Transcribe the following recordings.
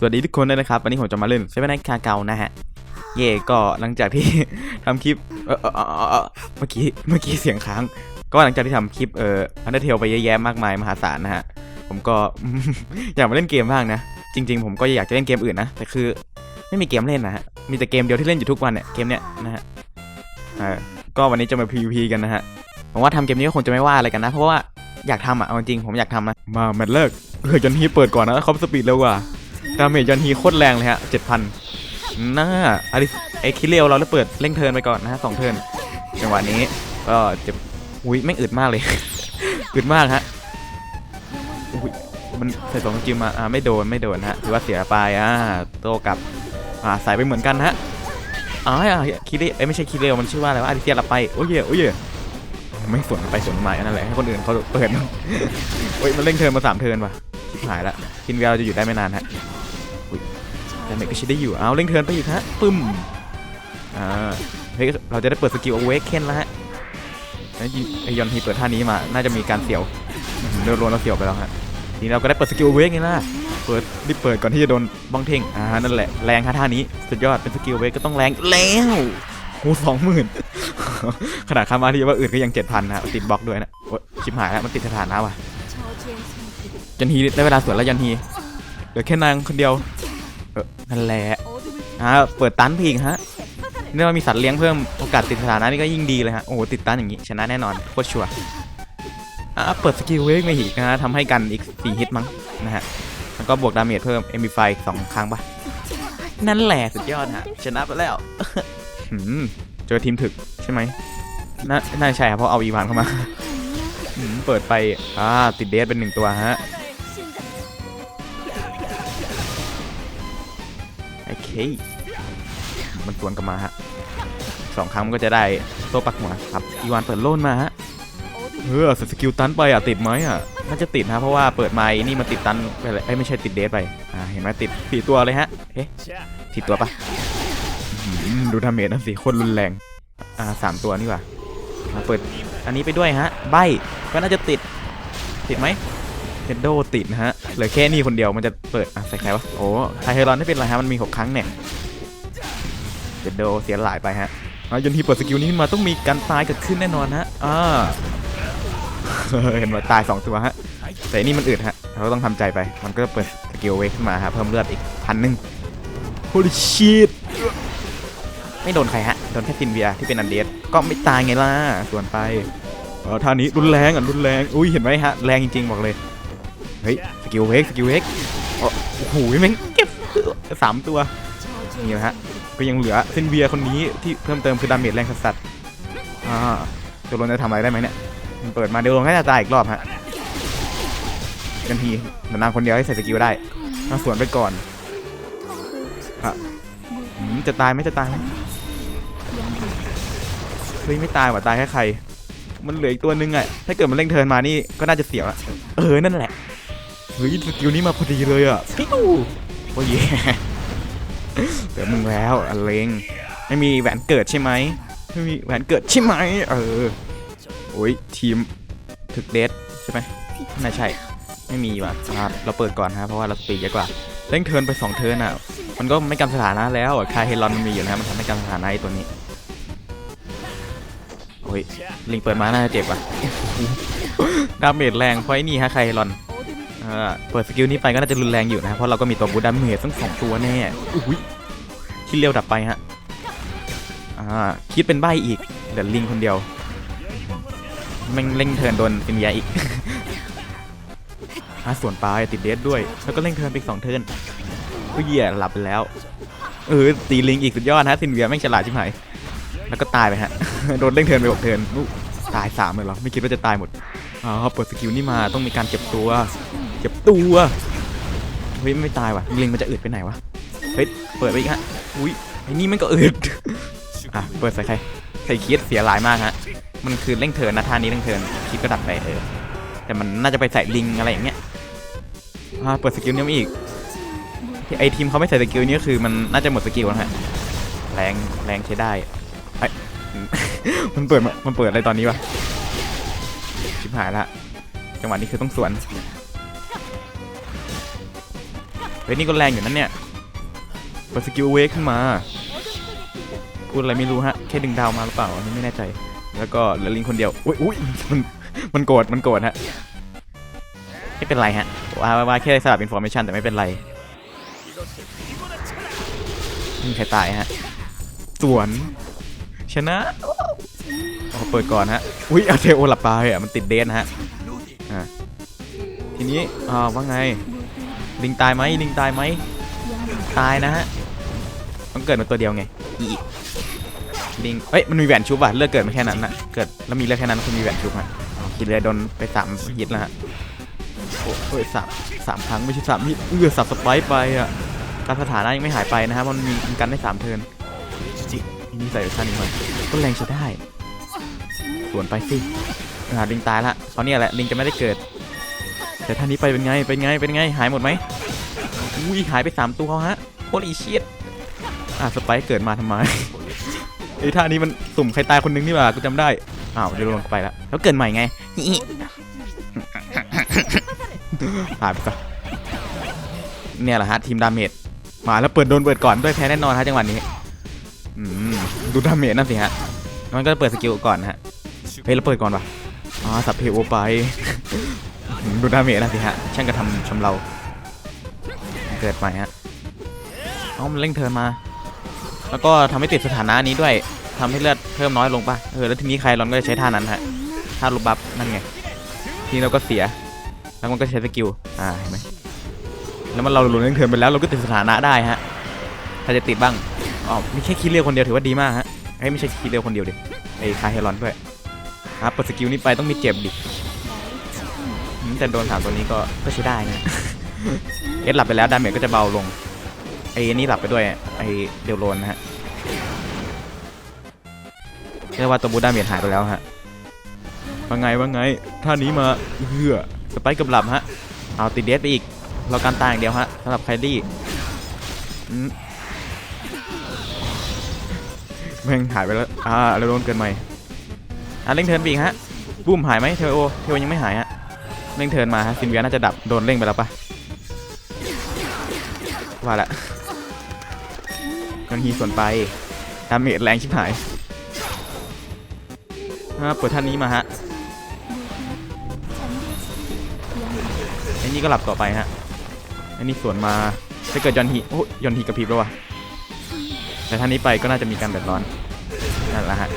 สวัสดีทุกคนด้วยนะครับ วันนี้ผมจะมาเล่นเซเว่นไนท์คาเกานะฮะ เย่ก็หลังจากที่ทำคลิปเมื่อกี้เมื่อกี้เสียงค้าง ก็หลังจากที่ทำคลิปเอ่ออันเดเทลไปเยอะแยะมากมายมหาศาลนะฮะ ผมก็อยากมาเล่นเกมบ้างนะ จริง ๆ ผมก็อยากจะเล่นเกมอื่นนะ แต่คือไม่มีเกมเล่นนะฮะ มีแต่เกมเดียวที่เล่นอยู่ทุกวันเนี่ย เกมเนี้ยนะฮะก็วันนี้จะมา PVP กันนะฮะ ผมว่าทำเกมนี้ก็คงจะไม่ว่าอะไรกันนะ เพราะว่าอยากทำอะ เอาจริงผมอยากทำนะ มาแมตช์เลิกเฮ้ยยันฮีเปิดก่อนนะเขาสปีดเร็วกว่า ดาเมจยันฮีโคตรแรงเลยฮะเจ็ดพันน่าอลิไอคิเลียวเราเลยเปิดเร่งเทินไปก่อนนะฮะสองเทินจังหวะนี้ก็เจ็บอุ้ยไม่งอึดมากเลยอึดมากฮะอุ้ยมันใส่สองกิลมาอ่าไม่โดนไม่โดนฮะถือว่าเสียไปอ่าโตกับอ่าใส่ไปเหมือนกันฮะอ๋อคิเลียเอ้ยไม่ใช่คิเลียวมันชื่อว่าอะไรวะอาริเซียลับไปโอ้ยโอ้ยไม่สวนไปสวนมาอันนั่นแหละให้คนอื่นเขาเปิดโอ้ยมันเร่งเทินมาสามเทินว่ะชิบหายละคินเวลจะอยู่ได้ไม่นานฮะ แต่เมกก็ชิดได้อยู่ เอาเร่งเทินไปอีกฮะปึ้ม อ่าเฮ้ยเราจะได้เปิดสกิล a w a k e n แล้วฮะไอยอนทีเปิดท่านี้มา น่าจะมีการเสียวเดินรวนเราเสียวไปแล้วฮะ ทีนี้เราก็ได้เปิดสกิล a w a k ไงล่ะ เปิดรีบเปิดก่อนที่จะโดนบ้องเท่ง อ่า นั่นแหละ แรงฮะท่านี้ สุดยอด เป็นสกิล a w a k ก็ต้องแรงแล้วโอ้สองหมื่นขนาดคามาที่ว่าอื่นก็ยังเจ็ดพันนะติดบล็อกด้วยนะโอ๊ยชิบหายแล้วมันติดสถานะว่ะยันฮีได้เวลาสวนแล้วยันฮีเหลือแค่นางคนเดียว นั่นแหละอ่าเปิดตันพีกฮะเนี่เรามีสัตว์เลี้ยงเพิ่มโอกาสติดสถานะนี่ก็ยิ่งดีเลยฮะโอ้โหติดตันอย่างนี้ชนะแน่นอนโคตรชัวร์อ่าเปิดสกิลเวกมาอีกนะฮะทำให้กันอีก4ฮิตมั้งนะฮะแล้วก็บวกดาเมจเพิ่ม MP5 อีกสองครั้งปะนั่นแหละสุดยอดฮะชนะไปแล้วหืมเจอทีมถึกใช่ไหมน่าน่ใช่ครับเพราะเอาอีวานเข้ามาหืมเปิดไปอ่าติดเดสเป็นหนึ่งตัวฮะ มันสวนกลับมาฮะสองครั้งมันก็จะได้โต้ปักหัวครับอีวานเปิดโล่นมาฮะเออสกิลตันไปอะติดไหมอะน่าจะติดนะเพราะว่าเปิดไม้นี่มันติดตันไปเลยเอ้ไม่ใช่ติดเดสไปอ่าเห็นไหมติดสี่ตัวเลยฮะเอ๊ะสี่ตัวปะดูดาเมจนั่นสิโคตรรุนแรงอ่าสามตัวนี่ว่ามาเปิดอันนี้ไปด้วยฮะใบก็น่าจะติดติดไหม เทนโดติดนะฮะ เหลือแค่นี่คนเดียวมันจะเปิดอะใส่ใครวะ โอ้ไทเฮรอนไม่เป็นไรฮะ มันมีหกครั้งเนี่ยเทนโดเสียหลายไปฮะอะยันทีเปิดสกิลนี้ขึ้นมาต้องมีการตายเกิดขึ้นแน่นอนฮะ อ่า เห็นว่าตายสองตัวฮะ แต่นี่มันอึดฮะ เราต้องทำใจไป มันก็จะเปิดสกิลเวกขึ้นมาฮะ เพิ่มเลือดอีกพันหนึ่ง holy shit ไม่โดนใครฮะ โดนแค่ซินเวียที่เป็นอันเดสก็ไม่ตายไงล่ะ ส่วนไปเออท่านี้รุนแรงอะรุนแรง อุ้ยเห็นไหมฮะ แรงจริงๆบอกเลย ฮ้ยสกิลเวกสกิลเวกโอ้โหแม่งเก็บสามตัวนี่นะฮะก็ยังเหลือเซนเวียคนนี้ที่เพิ่มเติมคือดาเมจแรงสัสๆอ่าเดี๋ยวโรนจะทำอะไรได้ไหมเนี่ยมันเปิดมาเดี๋ยวโรนก็จะตายอีกรอบฮะกันทีหนนางคนเดียวให้ใส่สกิลได้มาสวนไปก่อนอืมจะตายไหมจะตายไหมเฮ้ยไม่ตายว่ะตายแค่ใคร มันเหลืออีกตัวนึงอะถ้าเกิดมันเร่งเทินมานี่ก็น่าจะเสียวอะเออนั่นแหละ เฮ้ยสกิลนี้มาพอดีเลยอะปิ้วโอ้ยเหลือมึงแล้วอเลงไม่มีแหวนเกิดใช่ไหมไม่มีแหวนเกิดใช่ไหมเออโอ้ยทีมถึกเดทใช่ไหมน่าใช่ ไม่มีว่ะอ่าเราเปิดก่อนฮะเพราะว่าเราปีกเยอะกว่าเร่งเทิร์นไปสองเทิร์นอะมันก็ไม่กันสถานะแล้วอะคาเฮลอนมันมีอยู่นะมันทำให้กันสถานะไอ้ตัวนี้โอ้ยลิงเปิดมาน่าจะเจ็บว่ะดาเมจแรงเพราะไอ้นี่ฮะคาเฮลอนอ่า เปิดสกิลนี้ไปก็น่าจะรุนแรงอยู่นะเพราะเราก็มีตัวบูดดาเมจทั้งสองตัวแน่อุ้ยคิดเร็วดับไปฮะอ่าคิดเป็นใบอีกเหลือลิงคนเดียวแม่งเร่งเทิร์นโดนเป็นยาอีกอ่าส่วนปลายติดเดสด้วย แล้วก็เร่งเทิร์นไปอีกสองเทิร์นก็เหี้ยหลับไปแล้ว เออตีลิงอีกสุดยอดนะซินเวียแม่งฉลาดชิบหายแล้วก็ตายไปฮะ โดนเร่งเทิร์นไปหกเทิร์นอู้ตายสามเลยเหรอ ไม่คิดว่าจะตายหมดอ๋อเปิดสกิลนี่มาต้องมีการเก็บตัวเก็บ ตัวเฮ้ยไม่ตายว่ะลิงมันจะอืดไปไหนวะเฮ้ยเปิดไปอีกฮะอุ้ยไอ้นี่มันก็อืดอะเปิดใส่ใครใครคิดเสียหลายมากฮะมันคือเร่งเทิร์นนะท่านี้เร่งเทิร์นคิดก็ดับไปเออแต่มันน่าจะไปใส่ลิงอะไรอย่างเงี้ยอ่าเปิดสกิลนี้มาอีกไอทีมเขาไม่ใส่สกิลนี้ก็คือมันน่าจะหมดสกิลแล้วฮะแรงแรงใช้ได้ไอยมันเปิดมามันเปิดอะไรตอนนี้วะชิบหายละจังหวะนี้คือต้องสวน ฮ้ยนี่ก็แรงอยู่นั่นเนี่ยเปิดสกิลเวกขึ้นมา พูดอะไรไม่รู้ฮะ แค่ดึงดาวมาหรือเปล่าอันนี้ไม่แน่ใจ แล้วก็เหลือลิงคนเดียว อุ้ยอุ้ยมันมันโกรธมันโกรธฮะ ไม่เป็นไรฮะว่าว่าแค่สลับอินโฟมชันแต่ไม่เป็นไรไมมีใครตายฮะ สวน ชนะโอ้เปิดก่อนฮะ อุ้ยอาเทโอหลับตาเลยอะมันติดเดนฮะ อ่าทีนี้อ่าว่าไง ลิงตายไหมลิงตายไหมตายนะฮะต้องเกิดมาตัวเดียวไงอีลิงเฮ้ยมันมีแหวนชุบอะเลือกเกิดมาแค่นั้นนะเกิดแล้วมีเลือกแค่นั้นคุณมีแหวนชุบฮะอ๋อกินเลยโดนไปสามฮิตแล้วฮะโอ้ยสามสามครั้งไม่ใช่สามฮิตเอื้อสับสไปร์ไปอะการสถานะยังไม่หายไปนะฮะมันมีกันได้สามเทินจินี่ใส่ท่านี้มาก็แรงใช้ได้สวนไปสิอ่าลิงตายละตอนนี้แหละลิงจะไม่ได้เกิด แต่ท่านี้ไปเป็นไง เป็นไง เป็นไง หายหมดไหมอุ้ยหายไปสามตัวฮะโคตรอีเชียดอะสไปร์เกิดมาทำไมไอ้ท่านี้มันสุ่มใครตายคนนึงนี่หว่ากูจำได้ อ้าวเดี๋ยวลงไปแล้วแล้วเกิดใหม่ไงหายไปซะเนี่ยแหละฮะทีมดาเมจมาแล้วเปิดโดนเปิดก่อนด้วยแพ้แน่นอนฮะจังหวะนี้ดูดาเมจนั่นสิฮะมันก็เปิดสกิลก่อนฮะเฮ้ยเราเปิดก่อนปะอ๋อสับเพโอไป ดูดาเมจนั่นสิฮะช่างกระทำชำเรา เกิดใหม่ฮะเอามันเร่งเทินมา แล้วก็ทำให้ติดสถานะนี้ด้วยทำให้เลือดเพิ่มน้อยลงป่ะเออแล้วทีนี้ใครรอนก็จะใช้ท่านั้นฮะท่าลูกบัฟนั่นไงทีนี้เราก็เสีย แล้วมันก็ใช้สกิลอ่าเห็นไหมแล้วมันเราหลุดเร่งเทินไปแล้วเราก็ติดสถานะได้ฮะถ้าจะติดบ้างอ๋อมีแค่คิดเรียวคนเดียวถือว่าดีมากฮะเฮ้ยไม่ใช่คิดเรียวคนเดียวดิไอ้คาเฮรอนด้วยครับเปิดสกิลนี้ไปต้องมีเจ็บดิ แต่โดนสามตัวนี้ก็ก็ใช้ได้นะเอสหลับไปแล้วดาเมจก็จะเบาลงไอ้นี่หลับไปด้วยไอ้เดลโลนนะฮะเรียกว่าตัวบูดาเมจหายไปแล้วฮะว่าไงว่าไงท่านี้มาเฮือสไปกับหลับฮะเอาติดเดสไปอีกเราการตายอย่างเดียวฮะสำหรับไคลี่อืมแม่งหายไปแล้วอ่าเร็วโดนเกินใหม่อะเร่งเทิร์นไปอีกฮะบูมหายไหมเทโอเทโอยังไม่หายฮะ เร่งเทินมาฮะซินเวียน่าจะดับโดนเร่งไปแล้วปะว่าละมันฮีส่วนไปดาเมจแรงชิบหายฮะเปิดท่านนี้มาฮะไอ้นี่ก็หลับต่อไปฮะไอ้นี่สวนมาถ้าเกิดยอนฮีโอ้ยอนฮีกระพริบแล้ววะแต่ท่านนี้ไปก็น่าจะมีการเดือดร้อนนั่นแหละฮะ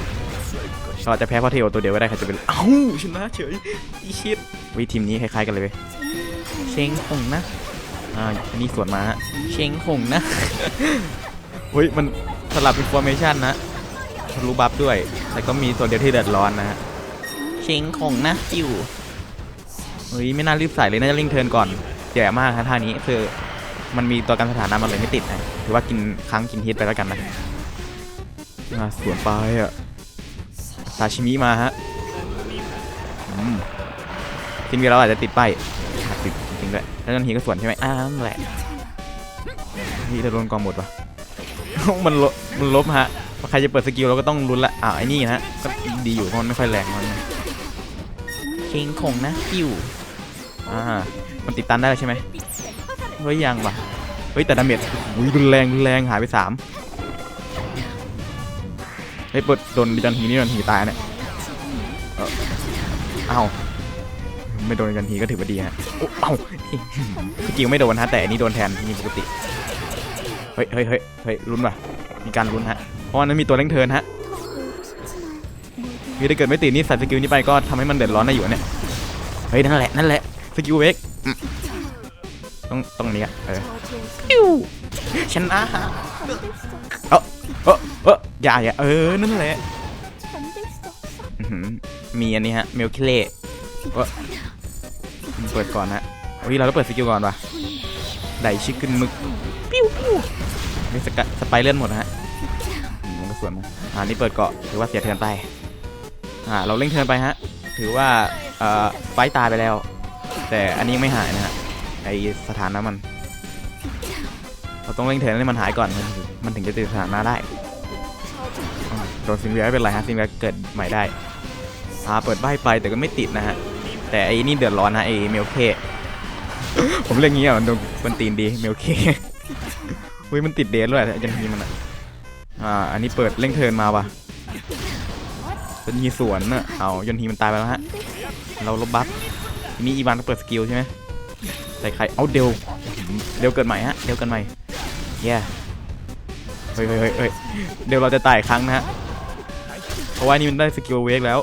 เราจะแพ้เพราะเทโอตัวเดียวก็ได้ใครจะเป็นเอ้าชนะเฉยอีชิด วิทีมนี้คล้ายๆกันเลยเว้ยเชงคงนะอ่าอันนี้สวนมาฮะเชงคงนะเฮ้ยมันสลับอินโฟเมชันนะทะลุบัฟด้วย แต่ก็มีตัวเดียวที่เดือดร้อนนะฮะเชงคงนะจิวเฮ้ยไม่น่ารีบใส่เลยน่าจะลิงเทิร์นก่อนแย่มากฮะท่านี้คือมันมีตัวกันสถานะมันเลยไม่ติดนะถือว่ากินค้างกินฮิตไปแล้วกันนะอ่าสวนไปอะซาชิมิมาฮะ ทีนี้เราอาจจะติดป้ายติดจริงด้วยแล้วนั่นทีก็สวนใช่ไหมอ้าวแหละนี่จะโดนกองหมดปะมันลบมันลบฮะใครจะเปิดสกิลเราก็ต้องลุ้นละอ้าวไอ้นี่นะฮะก็ดีอยู่เพราะมันไม่ค่อยแรงมันเคงคงนะคิวอ่ามันติดตันได้ใช่ไหมเฮ้ยยังว่ะเฮ้ยแต่ดาเมจอุ้ยรุนแรงรุนแรงหายไปสามเฮ้ยเปิดโดนจันทีนี่จันทีตายเนี่ยอ้าเอ้า ไม่โดนจันทีก็ถือว่าดีฮะโอ้เอ้าจริงไม่โดนฮะแต่อันนี้โดนแทนนี่ปกติ เฮ้ยเฮ้ยเฮ้ยเฮ้ยลุ้นว่ะ มีการลุ้นฮะ เพราะว่านั้นมีตัวเร่งเทินฮะนี่ถ้าเกิดไม่ติดนี่ใส่สกิลนี้ไปก็ทำให้มันเดือดร้อนได้อยู่เนี่ยเฮ้ยนั่นแหละนั่นแหละสกิลเวกต้องต้องนี้อะเออชนะฮะเออเออเอออย่าอย่าเออนั่นแหละมีอันนี้ฮะเมลคิเล่ เปิดก่อนฮะเฮ้ยเราต้องเปิดสกิลก่อนว่ะไดชิคขึ้นมึกปิ้วปิ้วมีสกะสไปเลื่อนหมดนะฮะอืมมันก็สวนมาอ่านี่เปิดเกาะถือว่าเสียเทิร์นไปอ่าเราเล่งเทิร์นไปฮะถือว่าเอ่อไฟตายไปแล้ว แต่อันนี้ยังไม่หายนะฮะไอสถานะมัน เราต้องเร่งเทิร์นให้มันหายก่อนมันถึงมันถึงจะติดสถานะได้อ่าโดนซินเวียไม่เป็นไรฮะซินเวียเกิดใหม่ได้อ่าเปิดใบไปแต่ก็ไม่ติดนะฮะ แต่ไอ้นี่เดือดร้อนนะไอ้เมลเค ผมเรียกงี้อะมันโดนมันตีนดีไม่โอเคอุ้ยมันติดเดทด้วยยันทีมันอะอ่าอันนี้เปิดเร่งเทินมาว่ะเป็นยีสวนน่ะเอายนทีมันตายไปแล้วฮะเราลบบัฟทีนี้อีวานก็เปิดสกิลใช่ไหมใส่ใครเอาเดวเดวเกิดใหม่ฮะเดวเกิดใหม่แย่เฮ้ยเฮ้ยเฮ้ยเฮ้ยวเราจะตายครั้งนะฮะเพราะว่านี่มันได้สกิลเวกแล้ว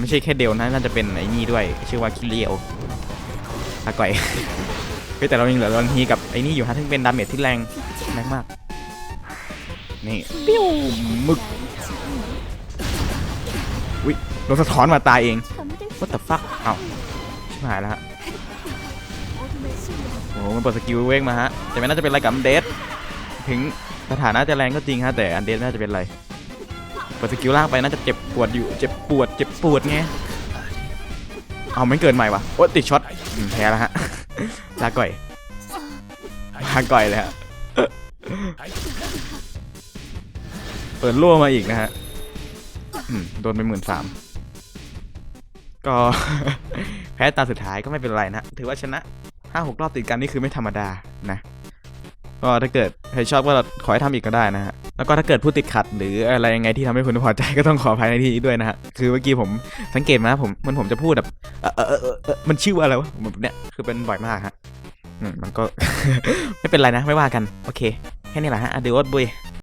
ไม่ใช่แค่เดวนะน่าจะเป็นไอ้นี่ด้วย ชื่อว่าคิเลียวตาก่อยเฮ้ยแต่เรายังเหลือรอนทีกับไอ้นี่อยู่ฮะซึ่งเป็นดาเมจที่แรงแรงมากนี่ปิ้วหมึกอุ้ยโดนสะท้อนมาตายเอง what the fuck เอ้าชิบหายแล้วฮะโอ้โหมันเปิดสกิลเวกมาฮะแต่ไม่น่าจะเป็นอะไรกับอันเดสถึงสถานะจะแรงก็จริงฮะแต่อันเดสน่าจะเป็นอะไร ดสกิลล่างไปน่าจะเจ็บปวดอยู่ เจ็บปวด เจ็บปวดไง เอาไม่เกินใหม่วะโอ้ติดช็อตแพ้แล้วฮะ ลาก่อย ลาก่อยเลยฮะ เปิดรั่วมาอีกนะฮะโดนไปหมื่นสาม ก็ แพ้ตาสุดท้ายก็ไม่เป็นไรนะ ถือว่าชนะห้าหกรอบติดกันนี่คือไม่ธรรมดานะ ก็ถ้าเกิดใครชอบก็ขอให้ทำอีกก็ได้นะฮะ แล้วก็ถ้าเกิดผู้ติดขัดหรืออะไรยังไงที่ทำให้คุณไม่พอใจก็ต้องขออภัยในที่นี้ด้วยนะฮะ คือเมื่อกี้ผมสังเกตมาผมมันผมจะพูดแบบเออเออเออเออมันชื่อว่าอะไรวะแบบเนี้ยคือเป็นบ่อยมากฮะมันก็ไม่เป็นไรนะไม่ว่ากัน โอเค แค่นี้แหละฮะเดี๋ยวอดบุย